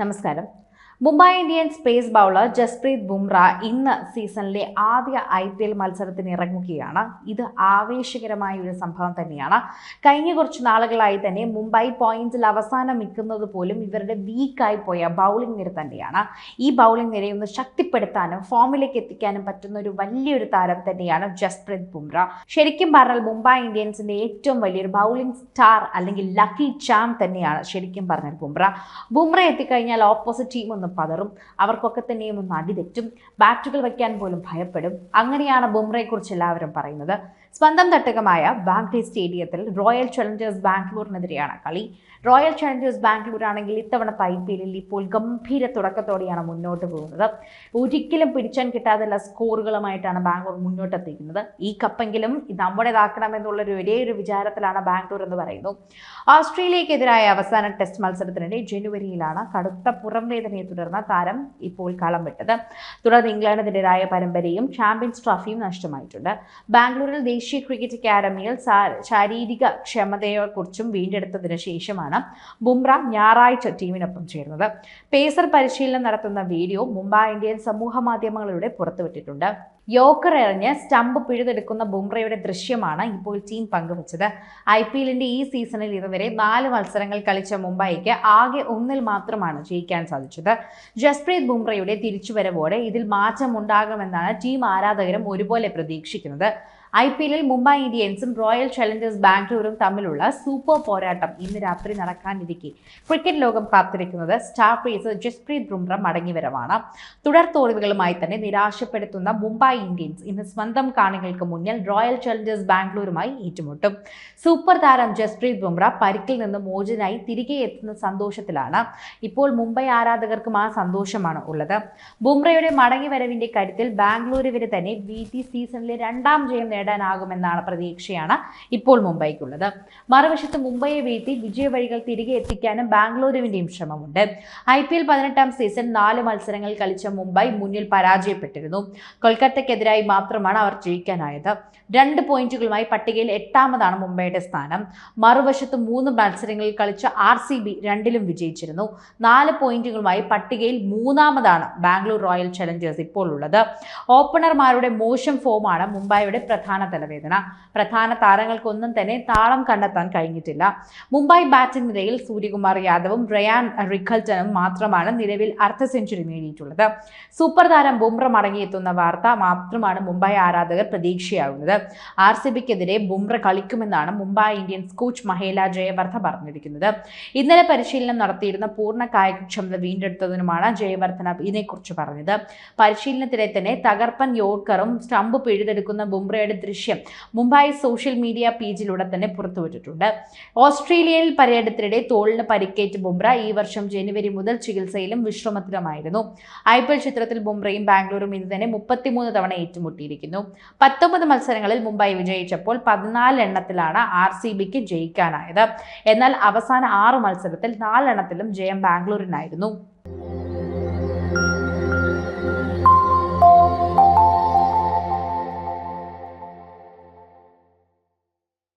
നമസ്കാരം. Mumbai Indians pace bowler Jasprit Bumrah ഇന്ന് സീസണിലെ ആദ്യ ഐ പി എൽ മത്സരത്തിന് ഇറങ്ങുകയാണ്. ഇത് ആവേശകരമായ ഒരു സംഭവം തന്നെയാണ്. കഴിഞ്ഞ കുറച്ച് നാളുകളായി തന്നെ മുംബൈ പോയിന്റ്സിൽ അവസാനം നിൽക്കുന്നത് പോലും ഇവരുടെ വീക്കായി പോയ ബൗളിംഗ് നിര തന്നെയാണ്. ഈ ബൗളിംഗ് നിരയൊന്ന് ശക്തിപ്പെടുത്താനും ഫോമിലേക്ക് എത്തിക്കാനും പറ്റുന്ന ഒരു വലിയൊരു താരം തന്നെയാണ് ജസ്പ്രീത് ബുംറ. ശരിക്കും പറഞ്ഞാൽ മുംബൈ ഇന്ത്യൻസിന്റെ ഏറ്റവും വലിയൊരു ബൗളിംഗ് സ്റ്റാർ അല്ലെങ്കിൽ ലക്കി ചാം തന്നെയാണ് ശരിക്കും പറഞ്ഞാൽ ബുംറ. ബുംറ എത്തിക്കഴിഞ്ഞാൽ ഓപ്പോസിറ്റ് ടീം ഒന്ന് പതറും. അവർക്കൊക്കെ തന്നെയും ഒന്ന് അടിതെറ്റും ബാറ്റുകൾ വയ്ക്കാൻ പോലും ഭയപ്പെടും. അങ്ങനെയാണ് ബുംറയെക്കുറിച്ച് എല്ലാവരും പറയുന്നത്. സ്വന്തം തട്ടകമായ ബാങ്ക്ലി സ്റ്റേഡിയത്തിൽ റോയൽ ചലഞ്ചേഴ്സ് ബാംഗ്ലൂരിനെതിരെയാണ് കളി. റോയൽ ചലഞ്ചേഴ്സ് ബാംഗ്ലൂർ ആണെങ്കിൽ ഇത്തവണത്തെ ഐ പി എല്ലിൽ ഇപ്പോൾ ഗംഭീര തുടക്കത്തോടെയാണ് മുന്നോട്ട് പോകുന്നത്. ഒരിക്കലും പിടിച്ചാൻ കിട്ടാതുള്ള സ്കോറുകളുമായിട്ടാണ് ബാംഗ്ലൂർ മുന്നോട്ടെത്തിക്കുന്നത്. ഈ കപ്പെങ്കിലും നമ്മുടേതാക്കണമെന്നുള്ളൊരു ഒരേ ഒരു വിചാരത്തിലാണ് ബാംഗ്ലൂർ എന്ന് പറയുന്നു. ഓസ്ട്രേലിയക്കെതിരായ അവസാന ടെസ്റ്റ് മത്സരത്തിനിടെ ജനുവരിയിലാണ് കടുത്ത പുറംവേദനയെ തുടർന്ന് താരം ഇപ്പോൾ കളം വിട്ടത്. തുടർന്ന് ഇംഗ്ലണ്ടിനെതിരായ പരമ്പരയും ചാമ്പ്യൻസ് ട്രോഫിയും നഷ്ടമായിട്ടുണ്ട്. ബാംഗ്ലൂരിൽ ദേശീയ ക്രിക്കറ്റ് അക്കാദമിയിൽ ശാരീരിക ക്ഷമതയെക്കുറിച്ചും വീണ്ടെടുത്തതിന് ശേഷമാണ് ബുംറ ഞായറാഴ്ച ടീമിനൊപ്പം ചേർന്നത് പേസർ പരിശീലനം നടത്തുന്ന വീഡിയോ മുംബൈ ഇന്ത്യൻ സമൂഹ മാധ്യമങ്ങളിലൂടെ പുറത്തുവിട്ടിട്ടുണ്ട്. യോക്കർ എറിഞ്ഞ് സ്റ്റമ്പ് പിഴുതെടുക്കുന്ന ബുംറയുടെ ദൃശ്യമാണ് ഇപ്പോൾ ടീം പങ്കുവച്ചത്. ഐ പി എല്ലിന്റെ ഈ സീസണിൽ ഇതുവരെ നാല് മത്സരങ്ങൾ കളിച്ച മുംബൈക്ക് ആകെ ഒന്നിൽ മാത്രമാണ് ജയിക്കാൻ സാധിച്ചത്. ജസ്പ്രീത് ബുംറയുടെ തിരിച്ചുവരവോടെ ഇതിൽ മാറ്റമുണ്ടാകുമെന്നാണ് ടീം ആരാധകരും ഒരുപോലെ പ്രതീക്ഷിക്കുന്നത്. ഐ പി എല്ലിൽ മുംബൈ ഇന്ത്യൻസും റോയൽ ചലഞ്ചേഴ്സ് ബാംഗ്ലൂരും തമ്മിലുള്ള സൂപ്പർ പോരാട്ടം ഇന്ന് രാത്രി നടക്കാനിരിക്കെ. ക്രിക്കറ്റ് ലോകം കാത്തിരിക്കുന്നത് സ്റ്റാർ പേസർ ജസ്പ്രീത് ബുംറ മടങ്ങിവരവാണ്. തുടർ തോൽവികളുമായി തന്നെ നിരാശപ്പെടുത്തുന്ന മുംബൈ ഇന്ത്യൻസ് ഇന്ന് സ്വന്തം കാണികൾക്ക് മുന്നിൽ റോയൽ ചലഞ്ചേഴ്സ് ബാംഗ്ലൂരുമായി ഏറ്റുമുട്ടും. സൂപ്പർ താരം ജസ്പ്രീത് ബുംറ പരിക്കിൽ നിന്ന് മോചനായി തിരികെ എത്തുന്ന സന്തോഷത്തിലാണ്. ഇപ്പോൾ മുംബൈ ആരാധകർക്കും ആ സന്തോഷമാണ് ഉള്ളത്. ബുംറയുടെ മടങ്ങിവരവിന്റെ കരുത്തിൽ ബാംഗ്ലൂരുവിന് തന്നെ വി സീസണിലെ രണ്ടാം ജയം നേടാനാകുമെന്നാണ് പ്രതീക്ഷയാണ് ഇപ്പോൾ മുംബൈക്കുള്ളത്. മറുവശത്ത് മുംബൈയെ വീഴ്ത്തി വിജയവഴികൾ തിരികെ എത്തിക്കാനും ബാംഗ്ലൂരുവിന്റെയും ശ്രമമുണ്ട്. ഐ പി എൽ പതിനെട്ടാം സീസൺ നാല് മത്സരങ്ങൾ കളിച്ച മുംബൈ മുന്നിൽ പരാജയപ്പെട്ടിരുന്നു. കൊൽക്കത്തക്കെതിരായി മാത്രമാണ് അവർ ജയിക്കാനായത്. രണ്ട് പോയിന്റുകളുമായി പട്ടികയിൽ എട്ടാമതാണ് മുംബൈയുടെ സ്ഥാനം. മറുവശത്ത് മൂന്ന് മത്സരങ്ങളിൽ കളിച്ച ആർ സി ബി രണ്ടിലും വിജയിച്ചിരുന്നു. നാല് പോയിന്റുകളുമായി പട്ടികയിൽ മൂന്നാമതാണ് ബാംഗ്ലൂർ റോയൽ ചലഞ്ചേഴ്സ് ഇപ്പോൾ ഉള്ളത്. ഓപ്പണർമാരുടെ മോശം ഫോമാണ് മുംബൈയുടെ പ്രധാന തലവേദന. പ്രധാന താരങ്ങൾക്കൊന്നും തന്നെ താളം കണ്ടെത്താൻ കഴിഞ്ഞിട്ടില്ല. മുംബൈ ബാറ്റിംഗ് നിരയിൽ സൂര്യകുമാർ യാദവും റയാൻ റിഖൽട്ടനും മാത്രമാണ് നിലവിൽ അർദ്ധ സെഞ്ചുറി നേടിയിട്ടുള്ളത്. സൂപ്പർ താരം ബുംറ മടങ്ങിയെത്തുന്ന വാർത്ത മാത്രമാണ് മുംബൈ ആരാധകർ പ്രതീക്ഷയാകുന്നത് ആർ സി ബിക്കെതിരെ ബുംറ കളിക്കുമെന്നാണ് മുംബൈ ഇന്ത്യൻസ് കോച്ച് മഹേല ജയവർദ്ധ പറഞ്ഞിരിക്കുന്നത്. ഇന്നലെ പരിശീലനം നടത്തിയിരുന്ന പൂർണ കായികക്ഷമത വീണ്ടെടുത്തതിനുമാണ് ജയവർദ്ധന ഇതിനെക്കുറിച്ച് പറഞ്ഞത്. പരിശീലനത്തിലെ തന്നെ തകർപ്പൻ യോർക്കറും സ്റ്റംപ് പിഴുതെടുക്കുന്ന ബുംറയുടെ ദൃശ്യം മുംബൈ സോഷ്യൽ മീഡിയ പേജിലൂടെ തന്നെ പുറത്തുവിട്ടിട്ടുണ്ട്. ഓസ്ട്രേലിയയിൽ പര്യടനത്തിനിടെ തോളിന് പരിക്കേറ്റ് ബുംറ ഈ വർഷം ജനുവരി മുതൽ ചികിത്സയിലും വിശ്രമത്തിലുമായിരുന്നു. ഐ പി എൽ ചിത്രത്തിൽ ബുംറയും ബാംഗ്ലൂരും ഇത് തന്നെ മുപ്പത്തിമൂന്ന് തവണ ഏറ്റുമുട്ടിയിരിക്കുന്നു. പത്തൊമ്പത് മത്സരങ്ങളിൽ മുംബൈ വിജയിച്ചപ്പോൾ പതിനാല് എണ്ണത്തിലാണ് ആർ സി ബിക്ക് ജയിക്കാനായത്. എന്നാൽ അവസാന ആറ് മത്സരത്തിൽ നാലെണ്ണത്തിലും ജയം ബാംഗ്ലൂരിനായിരുന്നു.